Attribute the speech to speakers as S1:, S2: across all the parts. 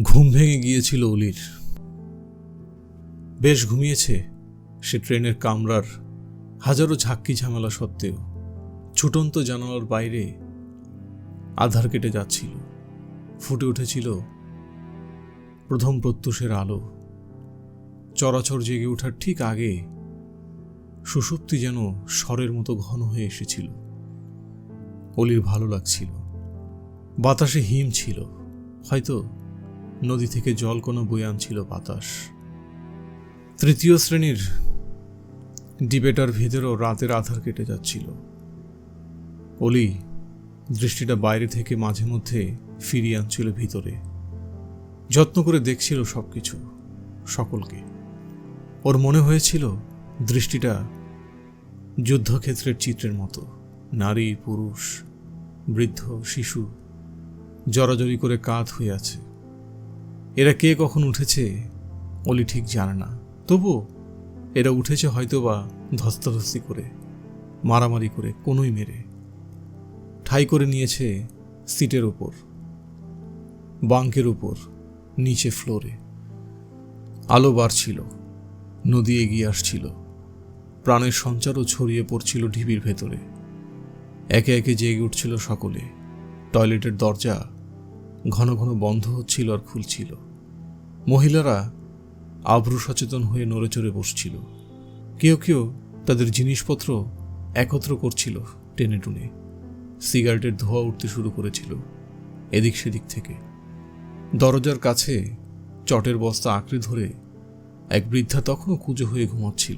S1: ঘুম ভেঙে গিয়েছিল অলির। বেশ ঘুমিয়েছে সে ট্রেনের কামরার হাজারো ঝাক্কি ঝামেলা সত্ত্বেও। ছুটন্ত জানালার বাইরে আধার কেটে যাচ্ছিল। ফুটে উঠেছিল প্রথম প্রত্যুষের আলো। চরাচর জেগে ওঠার ঠিক আগে সুষুপ্তি যেন স্বরের মতো ঘন হয়ে এসেছিল। অলির ভালো লাগছিল। বাতাসে হিম ছিল। হয়তো নদী থেকে জল কোনো বয়ে আনছিল বাতাস। তৃতীয় শ্রেণির ডিবেটার ভিতরেও রাতের আধার কেটে যাচ্ছিল। অলি দৃষ্টিটা বাইরে থেকে মাঝে মধ্যে ফিরিয়ে আনছিল ভিতরে। যত্ন করে দেখছিল সব কিছু সকলকে। ওর মনে হয়েছিল দৃষ্টিটা যুদ্ধক্ষেত্রের চিত্রের মতো। নারী, পুরুষ, বৃদ্ধ, শিশু জড়াজড়ি করে কাত হয়ে আছে। এরা কে কখন উঠেছে, অলি ঠিক জানে না। তবু এরা উঠেছে হয়তোবা ধস্তাধস্তি করে, মারামারি করে, কোনোই মেরে। ঠাই করে নিয়েছে সিটের উপর বাঙ্কের উপর নিচে ফ্লোরে। আলো বাড়ছিল, নদী এগিয়ে আসছিল, প্রাণের সঞ্চারও ছড়িয়ে পড়ছিল ঢিবির ভেতরে। একে একে জেগে উঠছিল সকলে, টয়লেটের দরজা ঘন ঘন বন্ধ হচ্ছিল আর খুলছিল। মহিলারা আভ্রু সচেতন হয়ে নড়েচড়ে বসছিল। কেউ কেউ তাদের জিনিসপত্র একত্র করছিল টেনে টুনে। সিগারেটের ধোঁয়া উঠতে শুরু করেছিল এদিক সেদিক থেকে। দরজার কাছে চটের বস্তা আঁকড়ে ধরে এক বৃদ্ধা তখনও কুজো হয়ে ঘুমাচ্ছিল।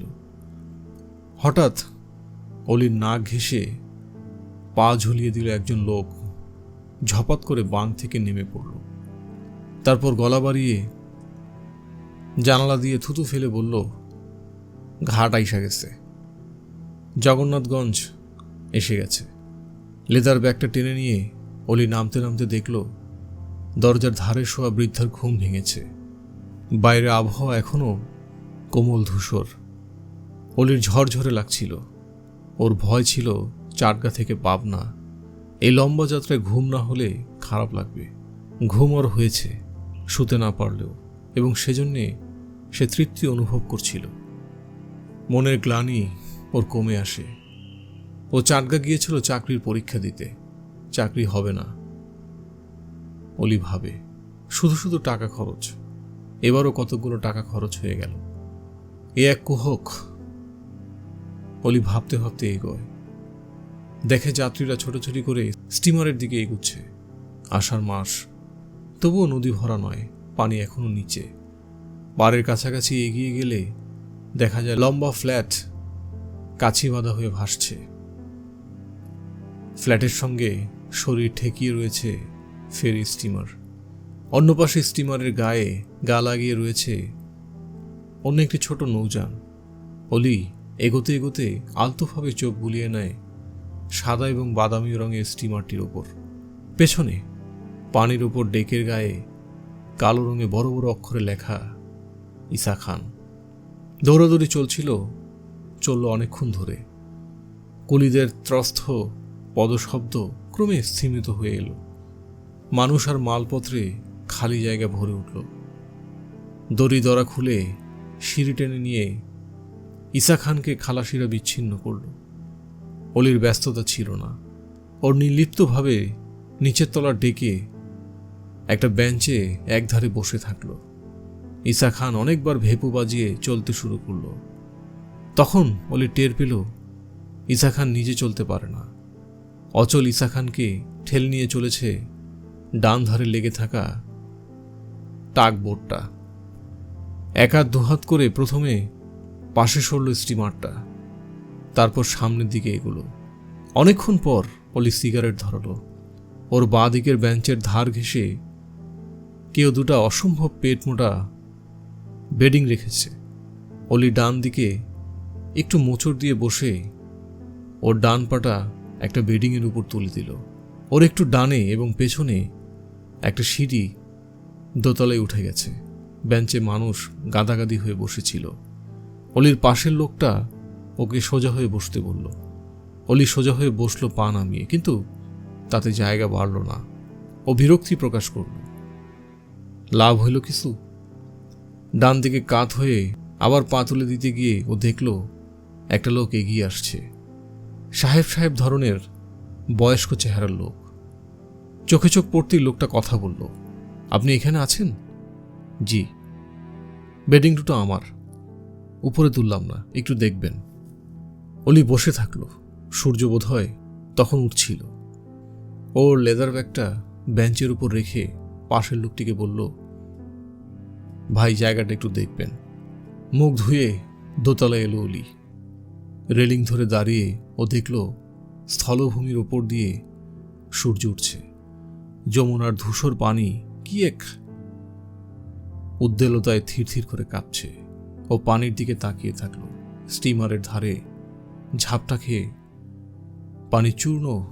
S1: হঠাৎ অলির নাক ঘেঁষে পা ঝুলিয়ে দিল একজন লোক। ঝপাত করে বাং থেকে নেমে পড়ল। তারপর গলা বাড়িয়ে জানালা দিয়ে থুতু ফেলে বলল, ঘাট আইসা গেছে। জগন্নাথগঞ্জ এসে গেছে। লেদার ব্যাগটা টেনে নিয়ে অলি নামতে নামতে দেখল, দরজার ধারে শোয়া বৃদ্ধার ঘুম ভেঙেছে। বাইরে আবহাওয়া এখনও কোমল ধূসর। অলির ঝরঝরে লাগছিল। ওর ভয় ছিল চাটগা থেকে পাবনা। এই লম্বা যাত্রায় ঘুম না হলে খারাপ লাগবে। ঘুম ওর হয়েছে, শুতে না পারলেও, এবং সেজন্যে সে তৃপ্তি অনুভব করছিল। মনের গ্লানি ওর কমে আসে। ও চাটগা গিয়েছিল চাকরির পরীক্ষা দিতে। চাকরি হবে না। অলি ভাবে, শুধু শুধু টাকা খরচ। এবারও কতগুলো টাকা খরচ হয়ে গেল। এ এক কুহক। অলি ভাবতে ভাবতে এগোয়। দেখে যাত্রীরা ছোটাছুটি করে স্টিমারের দিকে এগুচ্ছে। আষাঢ় মাস। তবুও নদী ভরা নয়, পানি এখনও নিচে। পাড়ের কাছাকাছি এগিয়ে গেলে দেখা যায় লম্বা ফ্ল্যাট কাছি বাঁধা হয়ে ভাসছে। ফ্ল্যাটের সঙ্গে শরীর ঠেকিয়ে রয়েছে ফেরি স্টিমার। অন্য পাশে স্টিমারের গায়ে গা লাগিয়ে রয়েছে অন্য একটি ছোট নৌযান। অলি এগোতে এগোতে আলতোভাবে চোখ বুলিয়ে নেয় সাদা এবং বাদামি রঙের স্টিমারটির ওপর। পেছনে পানির ওপর ডেকের গায়ে কালো রঙে বড় বড় অক্ষরে লেখা ইসা খান। দৌড়াদৌড়ি চলছিল, চলল অনেকক্ষণ ধরে। কলিদের ত্রস্থ পদশব্দ ক্রমে স্থিমিত হয়ে এলো। মানুষ আর মালপত্রে খালি জায়গা ভরে উঠল। দড়ি দরা খুলে সিঁড়ি টেনে নিয়ে ইসা খানকে খালাসিরা বিচ্ছিন্ন করল। অলির ব্যস্ততা ছিল না। ওর নির্লিপ্তভাবে নিচের তলার ডেকে একটা বেঞ্চে একধারে বসে থাকল। ইসা খান অনেকবার ভেপু বাজিয়ে চলতে শুরু করল। তখন অলি টের পেল ইসা খান নিজে চলতে পারে না। অচল ইসা খানকে ঠেল নিয়ে চলেছে ডান ধারে লেগে থাকা টাক বোর্ডটা একা দুহাত করে প্রথমে পাশে সরল স্টিমারটা। তারপর সামনের দিকে এগুলো। অনেকক্ষণ পর অলি সিগারেট ধরালো। ওর বাঁ দিকের বেঞ্চের ধার ঘেঁষে কেউ দুটা অসম্ভব পেট মোটা বেডিং রেখেছে। অলি ডান দিকে একটু মোচড় দিয়ে বসে ওর ডান পাটা একটা বেডিংয়ের উপর তুলে দিল। ওর একটু ডানে এবং পেছনে একটা সিঁড়ি দোতলায় উঠে গেছে। বেঞ্চে মানুষ গাদাগাদি হয়ে বসেছিল। অলির পাশের লোকটা ওকে সোজা হয়ে বসতে বলল। অলি সোজা হয়ে বসল পা নামিয়ে, কিন্তু তাতে জায়গা বাড়ল না। ও বিরক্তি প্রকাশ করল। লাভ হইল কিছু? ডান দিকে কাত হয়ে আবার পা তুলে দিতে গিয়ে ও দেখল একটা লোক এগিয়ে আসছে। সাহেব সাহেব ধরনের বয়স্ক চেহারার লোক। চোখে চোখ পড়তেই লোকটা কথা বলল, আপনি এখানে আছেন? জি। বেডিং দুটো আমার। উপরে তুললাম না, একটু দেখবেন। অলি বসে থাকল। সূর্য বোধ হয় তখন উঠছিল। ওর লেদার ব্যাগটা বেঞ্চের উপর রেখে পাশের লোকটিকে বলল, ভাই, জায়গাটা একটু দেখবেন। মুখ ধুয়ে দোতলা এলো অলি। রেলিং ধরে দাঁড়িয়ে ও দেখল স্থলভূমির ওপর দিয়ে সূর্য উঠছে। যমুনার ধূসর পানি কি এক উদ্দেলতায় থির থির করে কাঁপছে। ও পানির দিকে তাকিয়ে থাকল। স্টিমারের ধারে ঝাপটা খেয়ে পানি চূর্ণ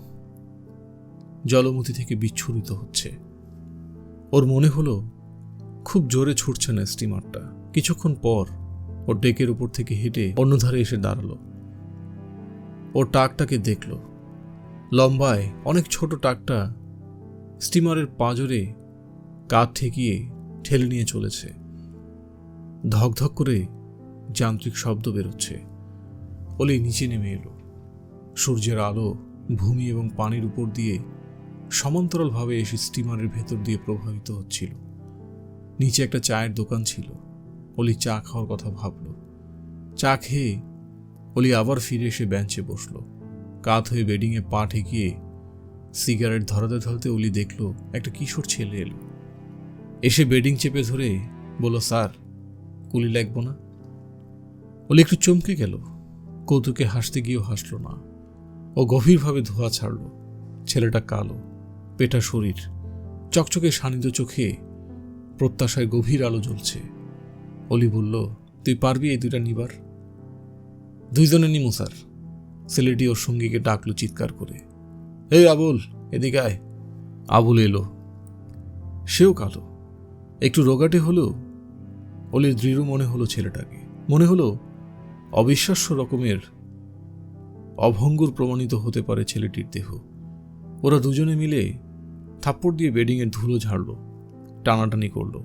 S1: জলমতি থেকে বিচ্ছুরিত হচ্ছে। ওর মনে হলো, খুব জোরে ছুটছে না স্টিমারটা। কিছুক্ষণ পর ওর ডেকের উপর থেকে হেঁটে অন্য ধারে এসে দাঁড়াল। ওর টাকটাকে দেখল। লম্বায় অনেক ছোট টাকটা স্টিমারের পাঁজরে কাঠ ঠেকিয়ে ঠেলে নিয়ে চলেছে। ধকধক করে যান্ত্রিক শব্দ বেরোচ্ছে। অলি নিচে নেমে এলো। সূর্যের আলো ভূমি এবং পানির উপর দিয়ে সমান্তরালভাবে এসে স্টিমারের ভেতর দিয়ে প্রভাবিত হচ্ছিল। নিচে একটা চায়ের দোকান ছিল। অলি চা খাওয়ার কথা ভাবল। চা খেয়ে অলি আবার ফিরে এসে বেঞ্চে বসল। কাত হয়ে বেডিংয়ে পা ঠেকিয়ে সিগারেট ধরাতে ধরাতে অলি দেখল একটা কিশোর ছেলে এলো। এসে বেডিং চেপে ধরে বলল, স্যার, কুলি লাগবো না? অলি একটু চমকে গেল। কৌতুকে হাসতে গিয়েও হাসল না ও গভীরভাবে ধোয়া ছাড়ল। ছেলেটা কালো, পেটা শরীর, চকচকে শানিত চোখে প্রত্যাশায় গভীর আলো জ্বলছে। অলি বলল, তুই পারবি এই দুইটা নিবার? দুইজনে নিমু, স্যার। ছেলেটি ওর সঙ্গীকে ডাকলো চিৎকার করে। এই আবুল, এদিকে আয়। আবুল এলো। সেও কালো। একটু রোগাটে হলেও অলির দৃঢ় মনে হলো ছেলেটাকে। মনে হলো অবিশ্বাস্য রকমের অভঙ্গুর প্রমাণিত হতে পারে ছেলেটির দেহ। ওরা দুজনে মিলে থাপ্পড় দিয়ে বেডিংয়ের ধুলো ঝাড়ল, টানাটানি করল।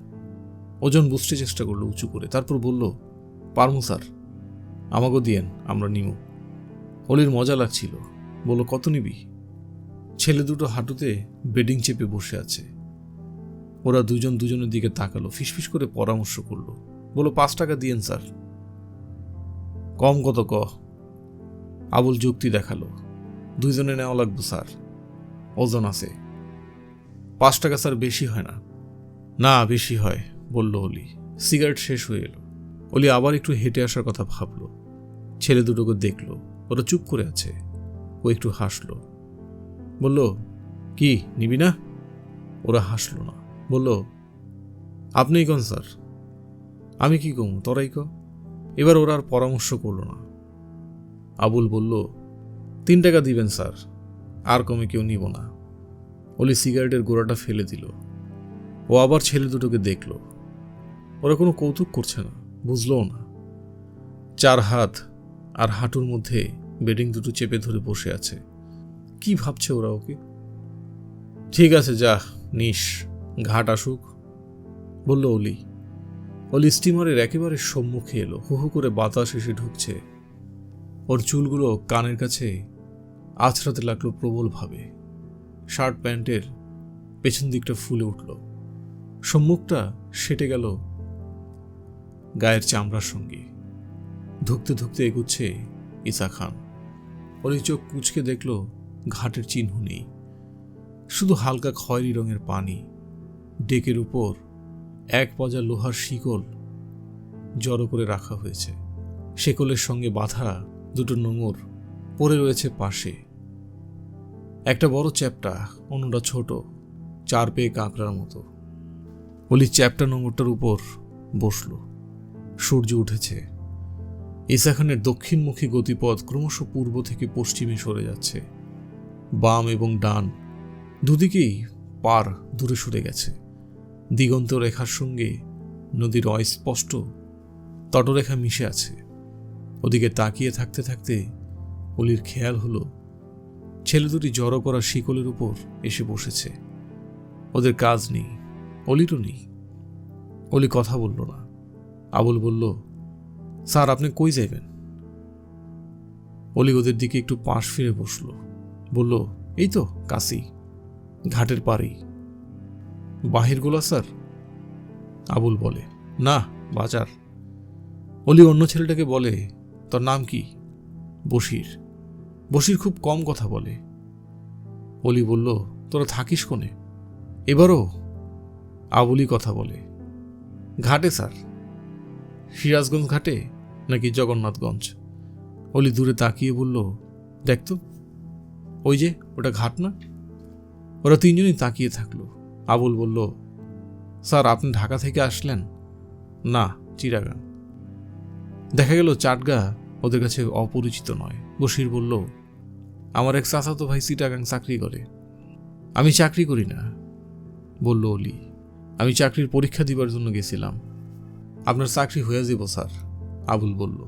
S1: ওজন বুঝতে চেষ্টা করল উঁচু করে। তারপর বলল, পারমু স্যার আমাকেও দিয়েন, আমরা নিমু। অলির মজা লাগছিল। বলল, কত নিবি? ছেলে দুটো হাঁটুতে বেডিং চেপে বসে আছে। ওরা দুজন দুজনের দিকে তাকালো, ফিসফিস করে পরামর্শ করল। বলো পাঁচ টাকা দিয়েন, স্যার। কম কত ক আবুল যুক্তি দেখাল। দুইজনে নেওয়া লাগবে, স্যার। ওজন আছে। পাঁচ টাকা, স্যার, বেশি হয় না। না, বেশি হয়, বলল অলি। সিগারেট শেষ হয়ে এলো। অলি আবার একটু হেঁটে আসার কথা ভাবলো। ছেলে দুটোকে দেখল। ওরা চুপ করে আছে। ও একটু হাসলো। বলল, কি, নিবি না? ওরা হাসলো না। বলল আপনিই কন, স্যার? আমি কি কম তোরাই ক এবার ওরা আর পরামর্শ করল না। আবুল বলল, তিন টাকা দিবেন, স্যার। আর কমে কেউ নিব না। অলি সিগারেটের গোড়াটা ফেলে দিল। ও আবার ছেলে দুটোকে দেখল। ওরা কোনো কৌতুক করছে না, বুঝলও না। চার হাত আর হাঁটুর মধ্যে বেডিং দুটো চেপে ধরে বসে আছে। কি ভাবছে ওরা ওকে? ঠিক আছে, যা, নিস, ঘাট আসুক, বলল অলি। অলি স্টিমারের একেবারে সম্মুখে এলো। হু হু করে বাতাস এসে ঢুকছে। ওর চুলগুলো কানের কাছে আছড়াতে লাগল প্রবলভাবে। শার্ট প্যান্টের পেছন দিকটা ফুলে উঠল। সম্মুখটা সেটে গেল গায়ের চামড়ার সঙ্গে। ধুকতে ধুকতে এগুচ্ছে ইসা খান। অলি চোখ কুচকে দেখল ঘাটের চিহ্ন নেই। শুধু হালকা খয়েরি রঙের পানি। ডেকের উপর এক পজা লোহার শিকল জড়ো করে রাখা হয়েছে। শেকলের সঙ্গে বাঁধা দুটো নোঙর পড়ে রয়েছে পাশে। একটা বড় চ্যাপটা, অন্যটা ছোট, চার পেয়ে কাঁকড়ার মতো। অলি চ্যাপটা নোঙরটার উপর বসল। সূর্য উঠেছে। ইসাখানের দক্ষিণমুখী গতিপথ ক্রমশ পূর্ব থেকে পশ্চিমে সরে যাচ্ছে। বাম এবং ডান দুদিকেই পার দূরে সরে গেছে। দিগন্ত রেখার সঙ্গে নদীর অস্পষ্ট তটরেখা মিশে আছে। ওদিকে তাকিয়ে থাকতে থাকতে অলির খেয়াল হলো, ছেলে দুটি জড়ো করা শিকলের উপর এসে বসেছে। ওদের কাজ নেই, অলিরও নেই। অলি কথা বলল না। আবুল বলল, স্যার, আপনি কই যাইবেন? অলি ওদের দিকে একটু পাশ ফিরে বসল। বলল, এই তো, কাশি, ঘাটের পাড়েই। বাহিরগুলা, স্যার? আবুল বলে, না, বাজার। অলি অন্য ছেলেটাকে বলে, তোর নাম কি? বশির। বশির খুব কম কথা বলে। অলি বলল, তোরা থাকিস কোনে? এবারও? আবুলি কথা বলে, ঘাটে, স্যার। সিরাজগঞ্জ ঘাটে নাকি জগন্নাথগঞ্জ? অলি দূরে তাকিয়ে বলল, দেখ তো। ওই যে, ওটা ঘাট না? ওরা তিনজনই তাকিয়ে থাকল। আবুল বলল, স্যার, আপনি ঢাকা থেকে আসলেন? না চিরাগাং দেখা গেল চাটগা ওদের কাছে অপরিচিত নয়। বশির বলল, আমার এক চাচাতো ভাই চিটাগাং চাকরি করে। আমি চাকরি করি না, বলল অলি। আমি চাকরির পরীক্ষা দিবার জন্য গেছিলাম। আপনার চাকরি হয়ে যাব স্যার, আবুল বলল।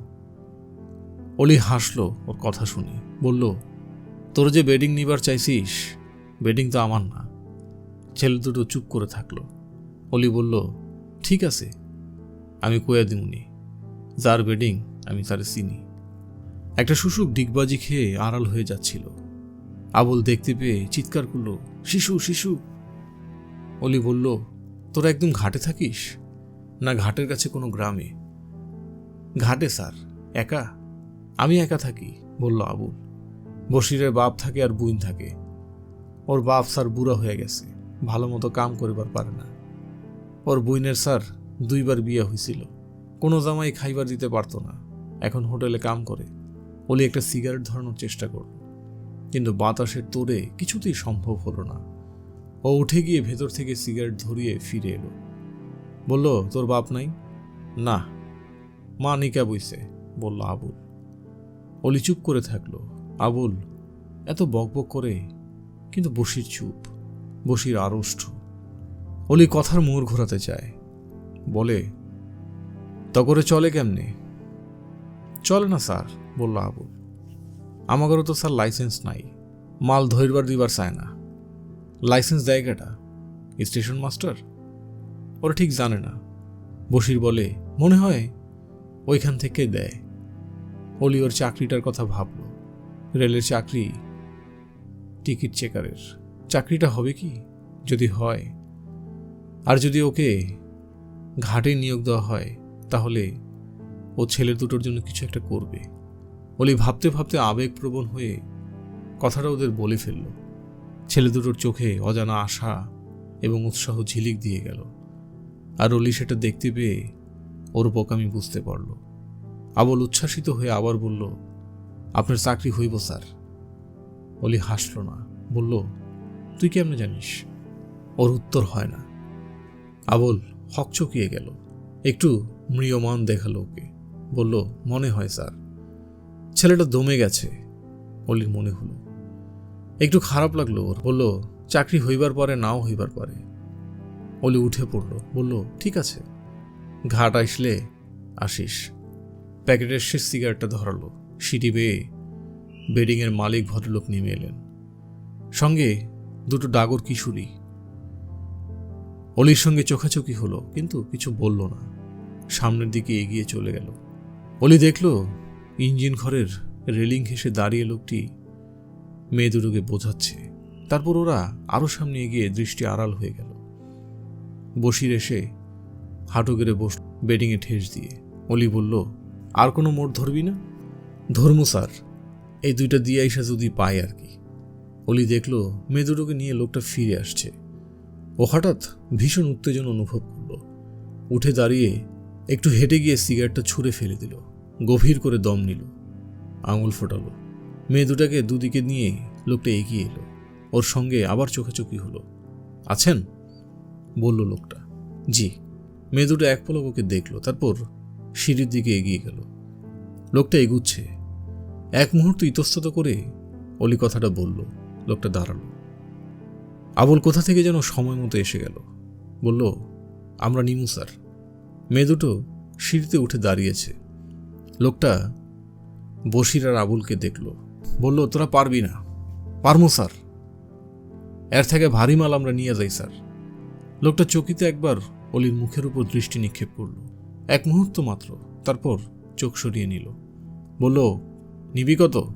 S1: অলি হাসলো ওর কথা শুনে, বলল, তোর যে বেডিং নিবার চাইছিস, বেডিং তো আমার না। ছেলে দুটো চুপ করে থাকল। অলি বলল, ঠিক আছে, আমি কয়া দিমুনি। যার বেডিং আমি তারে চিনি। একটা শুশুক ডিগবাজি খেয়ে আড়াল হয়ে যাচ্ছিল। আবুল দেখতে পেয়ে চিৎকার করল, শিশু শিশু! অলি বলল, তোরা একদম ঘাটে থাকিস? না ঘাটের কাছে কোনো গ্রামে? ঘাটে, স্যার। একা? আমি একা থাকি, বলল আবুল। বসিরের বাপ থাকে আর বুইন থাকে। ওর বাপ, স্যার, বুড়া হয়ে গেছে। ভালো মতো কাম করিবার পারে না। ওর বুইনের স্যার দুইবার বিয়ে হয়েছিল কোনো জামাই খাইবার দিতে পারতো না। এখন হোটেলে কাম করে। ওলি একটা সিগারেট ধরানোর চেষ্টা করল। কিন্তু বাতাসের তোরে কিছুতেই সম্ভব হলো না। ও উঠে গিয়ে ভেতর থেকে সিগারেট ধরিয়ে ফিরে এলো। বলল, তোর বাপ নাই? না। মা নিকা বইছে, বলল আবুল। অলি চুপ করে থাকল। আবুল এত বকবক করে, কিন্তু বসির চুপ। বসির আড়ষ্ট। অলি কথার মোড় ঘোরাতে চায়। বলে তকরে চলে কেমনে? চলে না স্যার, বলল আবুল আমাদেরও তো স্যার লাইসেন্স নাই। মাল ধরবার দিবার চায় না। লাইসেন্স দেয় কেটা? Station master? ওরা ঠিক জানে না। বসির বলে, মনে হয় ওইখান থেকে দেয়। অলি ওর চাকরিটার কথা ভাবল। রেলের চাকরি টিকিট চেকারের। চাকরিটা হবে কি? যদি হয়। আর যদি ওকে ঘাটে নিয়োগ দেওয়া হয়, তাহলে ও ছেলের দুটোর জন্য কিছু একটা করবে। অলি ভাবতে ভাবতে আবেগপ্রবণ হয়ে কথাটা ওদের বলে ফেলল। ছেলে দুটোর চোখে অজানা আশা এবং উৎসাহ ঝিলিক দিয়ে গেল। আর অলি সেটা দেখতে পেয়ে ওর বোকামি বুঝতে পারল। আবল উচ্ছ্বাসিত হয়ে আবার বলল, আপনার চাকরি হইব, স্যার। অলি হাসল না, বলল তুই কেমনে জানিস? ওর উত্তর হয় না। আবল হকচকিয়ে গেল। একটু মৃয়মান দেখাল ওকে। বলল, মনে হয় স্যার, ছেলেটা দমে গেছে। অলির মনে হলো। একটু খারাপ লাগল ওর। বলল, চাকরি হইবার পরে, নাও হইবার পরে। অলি উঠে পড়ল। বলল, ঠিক আছে। ঘাট আসলে আসিস। প্যাকেটের শেষ সিগারেটটা ধরালো। সিঁড়ি বেয়ে বেডিংয়ের মালিক ভদ্রলোক নেমে এলেন। সঙ্গে দুটো ডাগর কিশোরী অলির সঙ্গে চোখাচোখি হলো, কিন্তু কিছু বলল না। সামনের দিকে এগিয়ে চলে গেল। অলি দেখল, ইঞ্জিন ঘরের রেলিং ঘেসে দাঁড়িয়ে লোকটি মেয়ে দুটোকে বোঝাচ্ছে। তারপর ওরা আরও সামনে এগিয়ে দৃষ্টি আড়াল হয়ে গেল। বসির এসে হাঁটু গেড়ে বস, বেডিংয়ে ঠেস দিয়ে। অলি বলল, আর কোনো মোড় ধরবি না? ধর্ম, স্যার। এই দুইটা দিয়ে আইসা যদি পায় আর কি। অলি দেখল মেয়ে দুটোকে নিয়ে লোকটা ফিরে আসছে। ও হঠাৎ ভীষণ উত্তেজনা অনুভব করল। উঠে দাঁড়িয়ে একটু হেঁটে গিয়ে সিগারেটটা ছুঁড়ে ফেলে দিল। গভীর করে দম নিল। আঙুল ফোটালো। মেয়ে দুটাকে দুদিকে নিয়ে লোকটা এগিয়ে এলো। ওর সঙ্গে আবার চোখাচোখি হলো। আছেন? বলল লোকটা। জি। মেয়ে দুটো এক পলক ওকে দেখল, তারপর সিঁড়ির দিকে এগিয়ে গেল। লোকটা এগুচ্ছে। এক মুহূর্ত ইতস্তত করে অলি কথাটা বলল। লোকটা দাঁড়াল। আবুল কোথা থেকে যেন সময় মতো এসে গেল। বলল, আমরা নিমু, স্যার। মেয়ে দুটো সিঁড়িতে উঠে দাঁড়িয়েছে। লোকটা বসির আর আবুলকে দেখল। বলল, তোরা পারবি না। পারমু, স্যার। এর থেকে ভারী মাল আমরা নিয়ে যাই, স্যার। লোকটা চকিতে একবার অলির মুখের উপর দৃষ্টি নিক্ষেপ করল। এক মুহূর্ত মাত্র, তারপর চোখ সরিয়ে নিল। বলল, নিবি কত?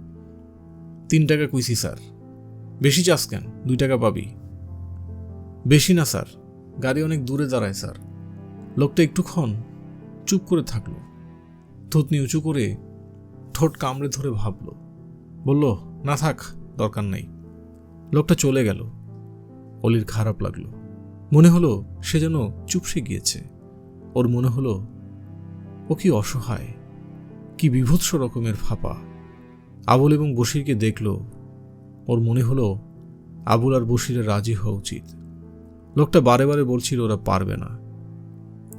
S1: তিন টাকা কুইসি, স্যার। বেশি চাস কেন? দুই টাকা পাবি। বেশি না, স্যার। গাড়ি অনেক দূরে দাঁড়ায়, স্যার। লোকটা একটুক্ষণ চুপ করে থাকল। থুতনি উঁচু করে ঠোঁট কামড়ে ধরে ভাবল। বলল, না থাক, দরকার নেই। লোকটা চলে গেল। অলির খারাপ লাগল। মনে হলো সে যেন চুপসে গিয়েছে। ওর মনে হলো, ও কি অসহায়, কি বিভৎস রকমের ফাঁপা। আবুল এবং বসিরকে দেখল ওর মনে হলো, আবুল আর বশিরের রাজি হওয়া উচিত। লোকটা বারে বারে বলছিল ওরা পারবে না।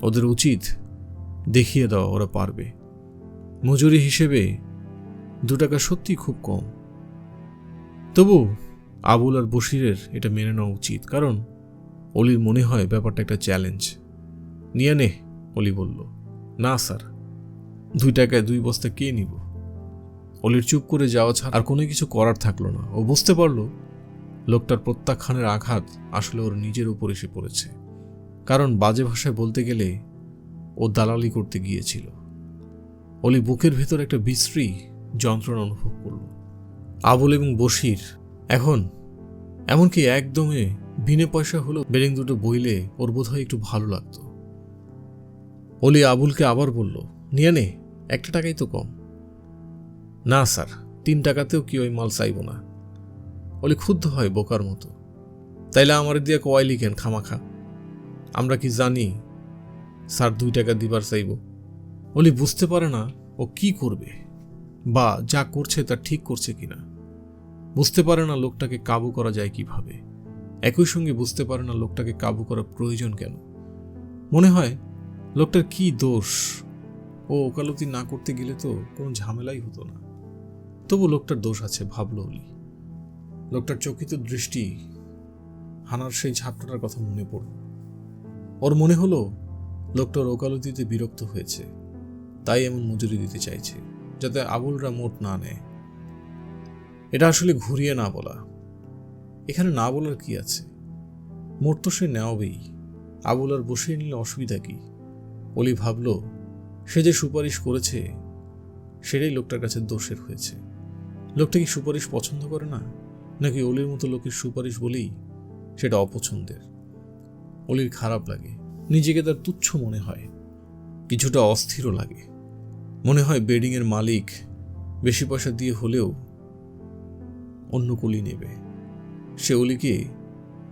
S1: ওদের উচিত দেখিয়ে দেওয়া ওরা পারবে। মজুরি হিসেবে দু টাকা সত্যি খুব কম। তবু আবুল আর বশিরের এটা মেনে নেওয়া উচিত, কারণ অলির মনে হয় ব্যাপারটা একটা চ্যালেঞ্জ নিয়ে নে, অলি বলল। না, স্যার। দুই টাকায় দুই বস্তা কে নিব? অলির চুপ করে যাওয়া ছাড়া আর কোনো কিছু করার থাকল না। ও বুঝতে পারল লোকটার প্রত্যাখ্যানের আঘাত আসলে ওর নিজের উপর এসে পড়েছে। কারণ বাজে ভাষায় বলতে গেলে ও দালালি করতে গিয়েছিল। অলি বুকের ভেতর একটা বিশ্রী যন্ত্রণা অনুভব করল। আবুল এবং বশির এখন এমনকি একদমে বিনে পয়সা হলো বেরিং দুটো বইলে ওর বোধহয় একটু ভালো লাগতো। অলি আবুলকে আবার বলল, নিয়ে নে, একটা টাকাই তো কম। না, স্যার, তিন টাকাতেও কি ওই মাল চাইব না। অলি ক্ষুদ্ধ হয় বোকার মতো। তাইলে আমার দিয়ে কয় লিখেন খামাখা? আমরা কি জানি স্যার দুই টাকা দিবার চাইব? অলি বুঝতে পারে না, ও কি করবে? বা যা করছে তা ঠিক করছে কিনা? বুঝতে পারে না লোকটাকে কাবু করা যায় কীভাবে? একই সঙ্গে বুঝতে পারে না লোকটাকে কাবু করা প্রয়োজন কেন? মনে হয় লোকটার কি দোষ? ও ওকালতি না করতে গেলে তো কোনো ঝামেলাই হতো না। তবু লোকটার দোষ আছে, ভাবল অলি লোকটার চকিত দৃষ্টি হানার সেই ঝাপটার কথা মনে পড়ল। ওর মনে হলো লোকটার ওকালতিতে বিরক্ত হয়েছে, তাই এমন মজুরি দিতে চাইছে, যাতে আবুলরা মোট না নেয়। এটা আসলে ঘুরিয়ে না বলা। এখানে না বলার কি আছে? মোট তো সে নেওয়াবেই। আবুল আর বসিয়ে নিলে অসুবিধা কি? অলি ভাবল, সে যে সুপারিশ করেছে, সেটাই লোকটার কাছে দোষের হয়েছে। লোকটা কি সুপারিশ পছন্দ করে না? নাকি অলির মতো লোকের সুপারিশ বলেই সেটা অপছন্দের? অলির খারাপ লাগে, নিজেকে তার তুচ্ছ মনে হয়, কিছুটা অস্থিরও লাগে। মনে হয় বেডিংয়ের মালিক বেশি পয়সা দিয়ে হলেও অন্য কলি নেবে। সে অলিকে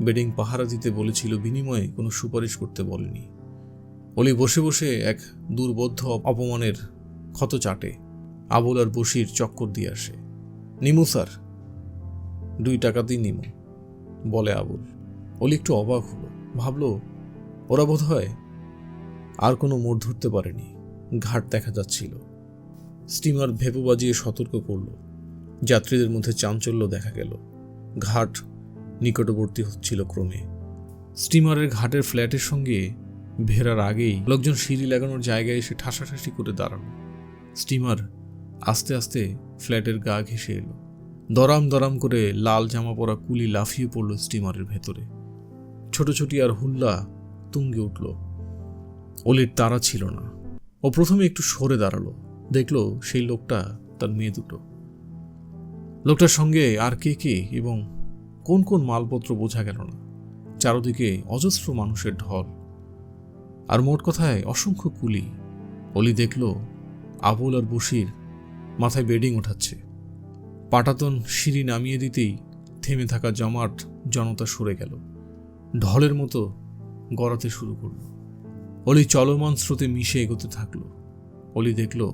S1: বেডিং পাহারা দিতে বলেছিল, বিনিময়ে কোনো সুপারিশ করতে বলেনি। অলি বসে বসে এক দুর্বোধ্য অপমানের ক্ষত চাটে, আবুল আর বসির চক্কর দিয়ে আসে। নিমু, স্যার। দুই টাকাতেই নিমু, বলে আবুল। অলি একটু অবাক হলো। ভাবলো, ওরা বোধ হয় আর কোনো মোড় ধরতে পারেনি। ঘাট দেখা যাচ্ছিল। স্টিমার ভেপু বাজিয়ে সতর্ক করল। যাত্রীদের মধ্যে চাঞ্চল্য দেখা গেল। ঘাট নিকটবর্তী হচ্ছিল ক্রমে। স্টিমারের ঘাটের ফ্ল্যাটের সঙ্গে ভেরার আগেই লোকজন সিঁড়ি লাগানোর জায়গায় এসে ঠাসাঠাসি করে দাঁড়ানো স্টিমার আস্তে আস্তে ফ্ল্যাটের গা ঘেসে এলো। দরাম দরাম করে লাল জামা পরা কুলি লাফিয়ে পড়ল স্টিমারের ভেতরে। ছোট ছোটি আর হুল্লা তুঙ্গে উঠল। অলির তারা ছিল না। ও প্রথমে একটু সরে দাঁড়াল। দেখল সেই লোকটা তার মেয়ে দুটো। লোকটার সঙ্গে আর কে কে এবং কোন কোন মালপত্র বোঝা গেল না। চারদিকে অজস্র মানুষের ঢল। আর মোট কথায় অসংখ্য কুলি। অলি দেখল আবুল আর বসির মাথায় বেডিং ওঠাচ্ছে। পাটাতন সিঁড়ি নামিয়ে দিতেই থেমে থাকা জমাট জনতা সরে গেল। ঢলের মতো গড়াতে শুরু করল। অলি চলমান স্রোতে মিশে এগোতে থাকল। অলি দেখল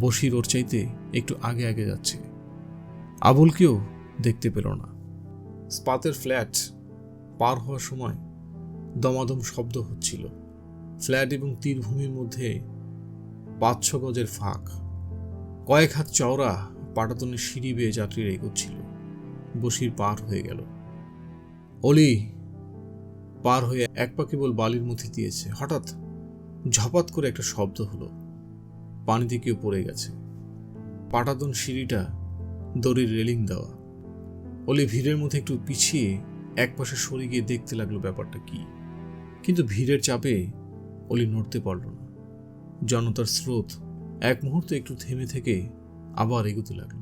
S1: বসির ওর চাইতে একটু আগে আগে যাচ্ছে। আবুলকেও দেখতে পেল না। স্পাতের ফ্ল্যাট পার হওয়ার সময় দমাদম শব্দ হচ্ছিল। ফ্ল্যাট এবং তীরভূমির মধ্যে পাঁচ ছ গজের ফাঁক। কয়েক হাত চওড়া পাটাতনের সিঁড়ি বেয়ে যাত্রীরা এগোচ্ছিল। বসির পার হয়ে গেল। অলি, পার হয়ে এক পা কেবল বালির মধ্যে দিয়েছে। হঠাৎ ঝপাত করে একটা শব্দ হলো। পানি থেকেও পড়ে গেছে। পাটাতন সিঁড়িটা দড়ির রেলিং দেওয়া। অলি ভিড়ের মধ্যে একটু পিছিয়ে এক পাশে সরে গিয়ে দেখতে লাগল ব্যাপারটা কি। কিন্তু ভিড়ের চাপে অলি নড়তে পারল না। জনতার স্রোত এক মুহূর্তে একটু থেমে থেকে আবার এগোতে লাগল।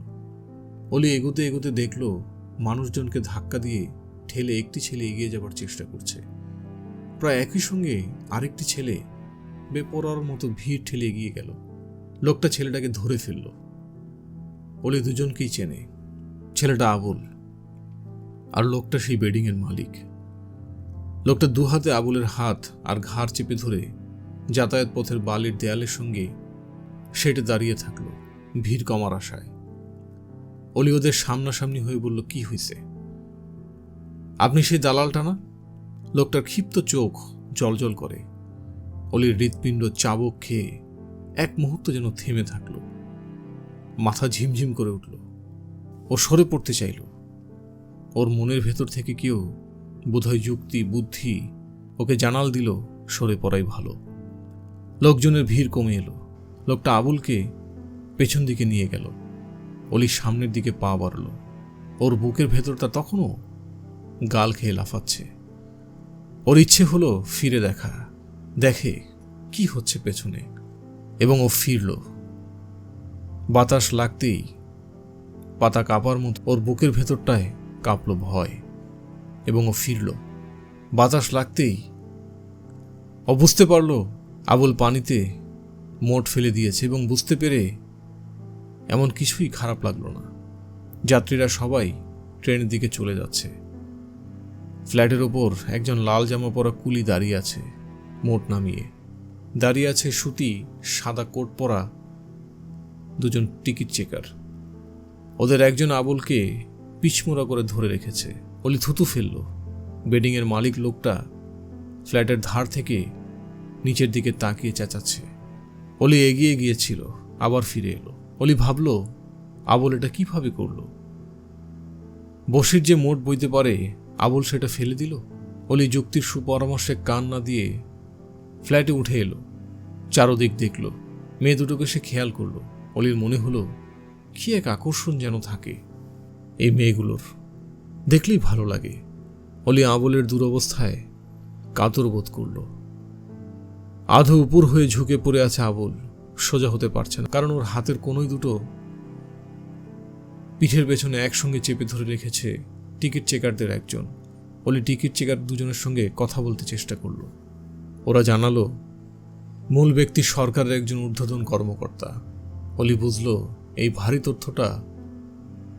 S1: অলি এগোতে এগোতে দেখল মানুষজনকে ধাক্কা দিয়ে ঠেলে একটি ছেলে এগিয়ে যাবার চেষ্টা করছে। প্রায় একই সঙ্গে আরেকটি ছেলে বেপরার মতো ভিড় ঠেলে এগিয়ে গেল। লোকটা ছেলেটাকে ধরে ফেলল। অলি দুজনকেই চেনে। ছেলেটা আবুল আর লোকটা সেই বেডিংয়ের মালিক। লোকটা দু হাতে আবুলের হাত আর ঘাড় চেপে ধরে যাতায়াত পথের বালির দেয়ালের সঙ্গে সেটা দাঁড়িয়ে থাকল ভিড় কমার আশায়। অলি ওদের সামনাসামনি হয়ে বলল, কি হয়েছে আপনি সেই দালালটা না? লোকটার ক্ষিপ্ত চোখ জলজল করে। অলির হৃৎপিণ্ড চাবক খেয়ে এক মুহূর্ত যেন থেমে থাকল। মাথা ঝিমঝিম করে উঠল। ও সরে পড়তে চাইল। ওর মনের ভেতর থেকে কেউ বোধহয় যুক্তি, বুদ্ধি ওকে জানাল দিল, সরে পড়াই ভালো। লোকজনের ভিড় কমে এলো। লোকটা আবুলকে পেছন দিকে নিয়ে গেল। অলি সামনের দিকে পা বাড়ল। ওর বুকের ভেতরটা তখনও গাল খেয়ে লাফাচ্ছে। ওর ইচ্ছে হলো ফিরে দেখা। দেখে কি হচ্ছে পেছনে। এবং ও ফিরল। বাতাস লাগতেই পাতা কাঁপার মতো ওর বুকের ভেতরটায় কাঁপল ভয়। এবং ও ফিরল। বাতাস লাগতেই ও বুঝতে পারল আবুল পানিতে মোট ফেলে দিয়েছে এবং বুঝতে পেরে এমন কিছুই খারাপ লাগল না। যাত্রীরা সবাই ট্রেনের দিকে চলে যাচ্ছে। ফ্ল্যাটের ওপর একজন লাল জামা পরা কুলি দাঁড়িয়ে আছে, মোট নামিয়ে। দাঁড়িয়ে আছে সুতি, সাদা কোট পরা দুজন টিকিট চেকার। ওদের একজন আবুলকে পিছমোড়া করে ধরে রেখেছে। অলি থুতু ফেলল। বেডিংয়ের মালিক লোকটা ফ্ল্যাটের ধার থেকে নিচের দিকে তাকিয়ে চেঁচাচ্ছে। অলি এগিয়ে গিয়েছিল, আবার ফিরে এলো। অলি ভাবল, আবুল এটা কীভাবে করল? বসির যে মোট বইতে পারে, আবুল সেটা ফেলে দিল? অলি যুক্তির সুপরামর্শে কান না দিয়ে ফ্ল্যাটে উঠে এলো। চারোদিক দেখল, মেয়ে দুটোকে সে খেয়াল করল। অলির মনে হলো, কি এক আকর্ষণ যেন থাকে এই মেয়েগুলোর। দেখলেই ভালো লাগে। অলি আবুলের দুরবস্থায় কাতর বোধ করল। আধো উপর হয়ে ঝুঁকে পড়ে আছে আবুল। সোজা হতে পারছে না, কারণ ওর হাতের কোনোই দুটো পিঠের পেছনে একসঙ্গে চেপে ধরে রেখেছে টিকিট চেকারদের একজন। অলি টিকিট চেকার দুজনের সঙ্গে কথা বলতে চেষ্টা করল। ওরা জানালো, মূল ব্যক্তি সরকারের একজন ঊর্ধ্বতন কর্মকর্তা। অলি বুঝল, এই ভারী তথ্যটা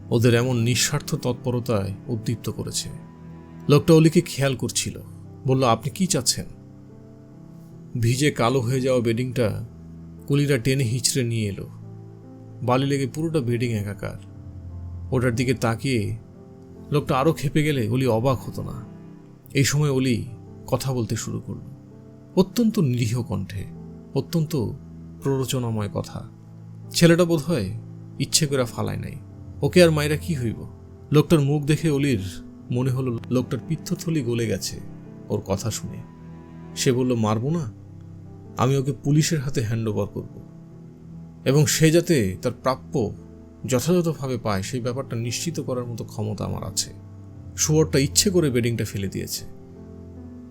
S1: ওদের এমন নিঃস্বার্থ তৎপরতায় উদ্দীপ্ত করেছে। লোকটা অলিকে খেয়াল করছিল, বলল, আপনি কি চাচ্ছেন? ভিজে কালো হয়ে যাওয়া বেডিংটা কুলিরা টেনে হিচড়ে নিয়ে এলো। বালি লেগে পুরোটা বেডিং একাকার। ওটার দিকে তাকিয়ে লোকটা আরও খেপে গেলে অলি অবাক হতো না। এই সময় অলি কথা বলতে শুরু করল। অত্যন্ত নিরীহ কণ্ঠে, অত্যন্ত প্ররোচনাময় কথা। ছেলেটা বোধ হয় ইচ্ছে করে ফালায় নাই। ওকে আর মায়েরা কি হইব? লোকটার মুখ দেখে অলির মনে হলো লোকটার পিত্তথলি গলে গেছে ওর কথা শুনে। সে বলল, মারবো না? আমি ওকে পুলিশের হাতে হ্যান্ড ওভার করব। এবং সে যাতে তার প্রাপ্য যথাযথভাবে পায়, সেই ব্যাপারটা নিশ্চিত করার মতো ক্ষমতা আমার আছে। শুয়োরটা ইচ্ছে করে বেডিংটা ফেলে দিয়েছে।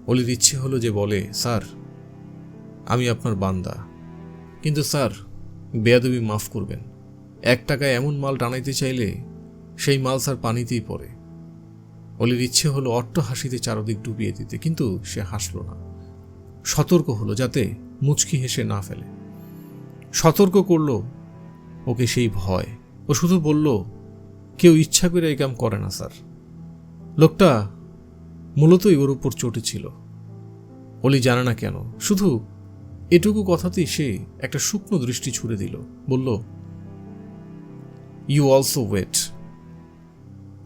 S1: অলির ইচ্ছে হলো যে বলে, স্যার, আমি আপনার বান্দা। কিন্তু স্যার, বেয়াদবি মাফ করবেন। এক টাকায় এমন মাল টানাইতে চাইলে সেই মাল স্যার পানিতেই পড়ে। অলির ইচ্ছে হলো অট্ট হাসিতে চারদিক ডুবিয়ে দিতে, কিন্তু সে হাসল না। সতর্ক হলো যাতে মুচকি হেসে না ফেলে। সতর্ক করল, ওকে সেই ভয়। ও শুধু বলল, কেউ ইচ্ছা করে এই কাম করে না, স্যার। লোকটা মূলতই ওর উপর চটেছিল অলি জানে না কেন, শুধু এটুকু কথাতেই সে একটা শুকনো দৃষ্টি ছুড়ে দিল। বলল ইউ অলসো ওয়েট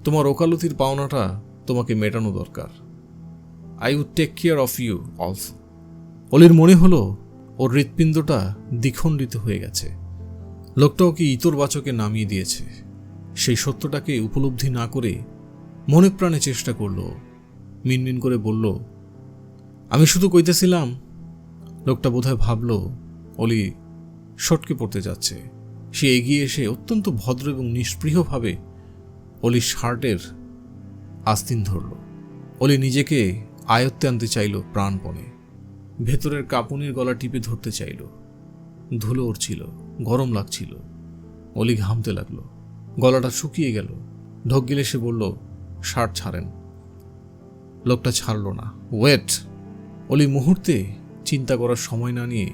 S1: তোমার ওকালতির পাওনাটা তোমাকে মেটানো দরকার। I would take care of you also অলির মনে হলো, ওর হৃৎপিণ্ডটা দ্বিখণ্ডিত হয়ে গেছে। লোকটা ওকে ইতর বাচকে নামিয়ে দিয়েছে। সেই সত্যটাকে উপলব্ধি না করে মনে প্রাণে চেষ্টা করল। মিনমিন করে বলল, আমি শুধু কইতেছিলাম, লোকটা বোধহয় ভাবল, অলি সটকে পড়তে যাচ্ছে। সে এগিয়ে এসে অত্যন্ত ভদ্র এবং নিষ্পৃহভাবে অলির শার্টের আস্তিন ধরল। অলি নিজেকে আয়ত্তে আনতে চাইল প্রাণপণে। ভেতরের কাঁপুনির গলা টিপে ধরতে চাইল। ধুলো উড়ছিল গরম লাগছিল। অলি ঘামতে লাগল। গলাটা শুকিয়ে গেল। ঢোক গিলে সে বলল, শার্ট ছাড়েন। লোকটা ছাড়ল না। ওয়েট। অলি মুহূর্তে চিন্তা করার সময় না নিয়ে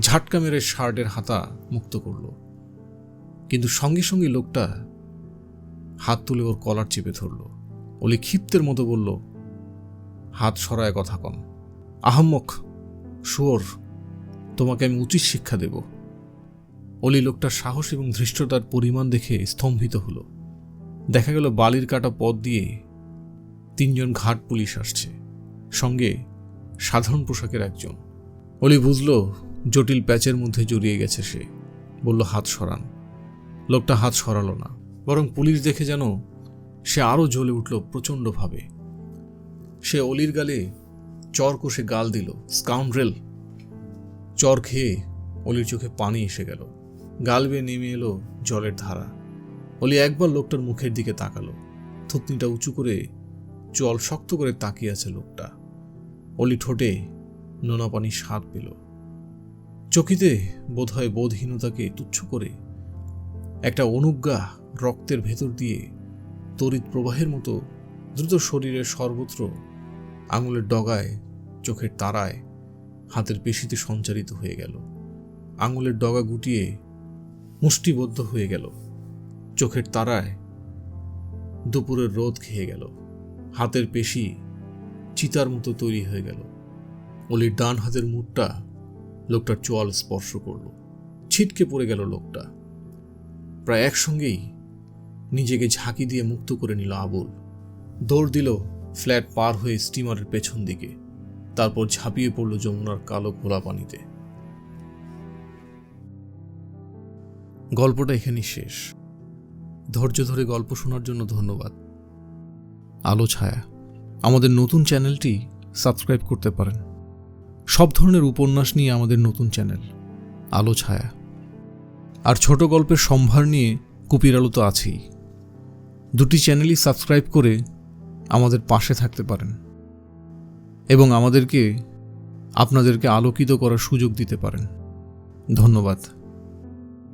S1: ঝাটকা মেরে শার্টের হাতা মুক্ত করল। কিন্তু সঙ্গে সঙ্গে লোকটা হাত তুলে ওর কলার চেপে ধরল। অলি ক্ষিপ্তের মতো বলল, হাত সরায় কথা কন। আহম্মক শুয়োর, তোমাকে আমি উচিত শিক্ষা দেব। অলি লোকটার সাহস এবং ধৃষ্টতার পরিমাণ দেখে স্তম্ভিত হলো। দেখা গেল বালির কাটা পথ দিয়ে তিনজন ঘাট পুলিশ আসছে, সঙ্গে সাধারণ পোশাকের একজন। অলি বুঝল জটিল প্যাচের মধ্যে জড়িয়ে গেছে সে। বলল, হাত সরান। লোকটা হাত সরালো না, বরং পুলিশ দেখে যেন সে আরও জ্বলে উঠল প্রচণ্ডভাবে। সে অলির গালে চর কষে গাল দিল, স্কাউন্ড্রেল! চর খেয়ে অলির চোখে পানি এসে গেল। গাল বেয়ে নেমে এলো জলের ধারা। অলি একবার লোকটার মুখের দিকে তাকালো। থুতনিটা উঁচু করে জল শক্ত করে তাকিয়ে আছে লোকটা। অলি ঠোঁটে নোনা পানি স্বাদ পেল। চকিতে বোধহয় বোধহীনতাকে তুচ্ছ করে একটা অনুজ্ঞা রক্তের ভেতর দিয়ে তড়িৎ প্রবাহের মতো দ্রুত শরীরের সর্বত্র আঙুলের ডগায় চোখের তারায় হাতের পেশিতে সঞ্চারিত হয়ে গেল। আঙুলের ডগা গুটিয়ে মুষ্টিবদ্ধ হয়ে গেল। চোখের তারায় দুপুরের রোদ খেয়ে গেল। হাতের পেশি চিতার মতো তৈরি হয়ে গেল। অলির ডান হাতের মুঠটা লোকটার চোয়াল স্পর্শ করল। ছিটকে পড়ে গেল লোকটা। প্রায় একসঙ্গেই নিজেকে ঝাঁকি দিয়ে মুক্ত করে নিল আবুল। দৌড় দিল ফ্ল্যাট পার হয়ে স্টিমারের পেছন দিকে। তারপর ঝাঁপিয়ে পড়ল যমুনার কালো ঘোলা পানিতে। গল্পটা এখানেই শেষ। ধৈর্য ধরে গল্প শোনার জন্য ধন্যবাদ। আলো, ছায়া। আমাদের নতুন চ্যানেলটি সাবস্ক্রাইব করতে পারেন। সব ধরনের উপন্যাস নিয়ে আমাদের নতুন চ্যানেল, আলো, ছায়া। আর ছোট গল্পের সম্ভার নিয়ে কুপির আলো তো আছেই। দুটি চ্যানেলই সাবস্ক্রাইব করে আমাদের পাশে থাকতে পারেন। এবং আমাদেরকে আপনাদেরকে আলোকিত করার সুযোগ দিতে পারেন। ধন্যবাদ।